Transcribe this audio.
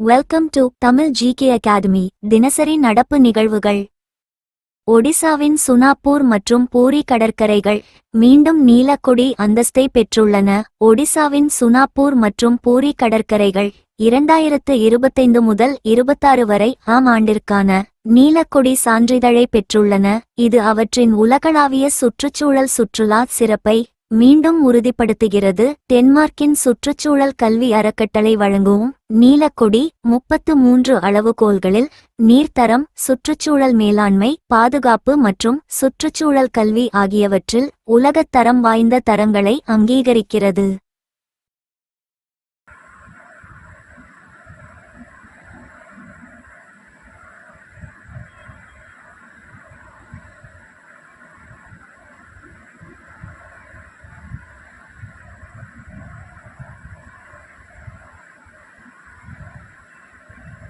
Welcome to Tamil GK academy தினசரி நடப்பு நிகழ்வுகள். ஒடிசாவின் சுனாப்பூர் மற்றும் பூரி கடற்கரைகள் மீண்டும் நீலக்கொடி அந்தஸ்தை பெற்றுள்ளன. ஒடிசாவின் சுனாப்பூர் மற்றும் பூரி கடற்கரைகள் இரண்டாயிரத்து இருபத்தைந்து முதல் இருபத்தாறு வரை ஆம் ஆண்டிற்கான நீலக்கொடி சான்றிதழை பெற்றுள்ளன. இது அவற்றின் உலகளாவிய சுற்றுச்சூழல் சுற்றுலா சிறப்பை மீண்டும் உறுதிப்படுத்துகிறது. டென்மார்க்கின் சுற்றுச்சூழல் கல்வி அறக்கட்டளை வழங்கும் நீலக்கொடி முப்பத்து மூன்று அளவுகோல்களில் நீர்த்தரம் சுற்றுச்சூழல் மேலாண்மை பாதுகாப்பு மற்றும் சுற்றுச்சூழல் கல்வி ஆகியவற்றில் உலகத் தரம் வாய்ந்த தரங்களை அங்கீகரிக்கிறது.